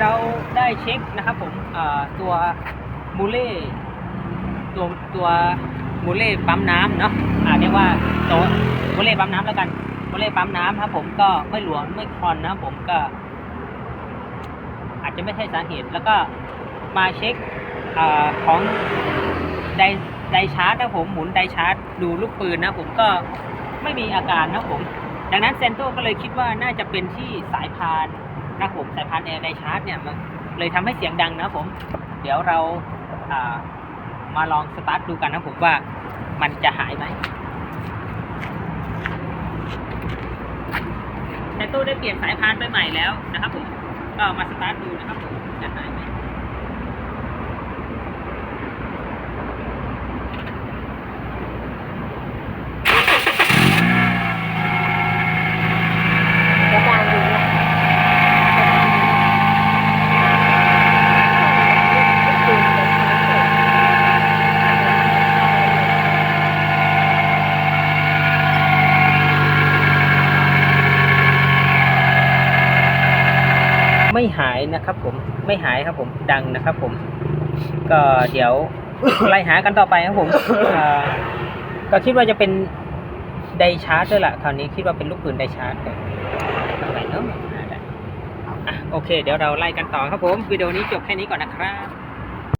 เราได้เช็คนะครับผมตัวมูเล่ตัวตัวมูเล่ปั๊มน้ำเนาะอ่าเรียกว่าตัวมูเล่ปั๊มน้ำแล้วกันมูเล่ปั๊มน้ำครับผมก็ไม่หลวมไม่คลอนนะครับผมก็ อาจจะไม่ใช่สาเหตุแล้วก็มาเช็คอของไดไดชาร์จนะผมหมุนไดชาร์จดูลูกปืนนะผมก็ไม่มีอาการนะผม ดังนั้นเซนโตก็เลยคิดว่าน่าจะเป็นที่สายพาน นะผมสายพานแอร์ไดชาร์จเนี่ยมันเลยทำให้เสียงดังนะผม เดี๋ยวเราอ่ามาลองสตาร์ทดูกันนะผมว่ามันจะหายไหมแต่ตู้ได้เปลี่ยนสายพานไปใหม่แล้วนะครับผมก็มาสตาร์ทดูนะครับผม จะดังอยู่เนี่ยจะดังอยู่เนี่ย ไม่หายนะครับผมไม่หายครับผมดังนะครับผม ก็เดี๋ยวไล่หากันต่อไปครับผมอ่าก็คิดว่าจะเป็นไดชาร์จด้วยล่ะคราวนี้คิดว่าเป็นลูกปืนไดชาร์จเลยอะไรเนาะอ่าได้อะโอเค เดี๋ยวเราไล่กันต่อครับผมวิดีโอนี้จบแค่นี้ก่อนนะครับ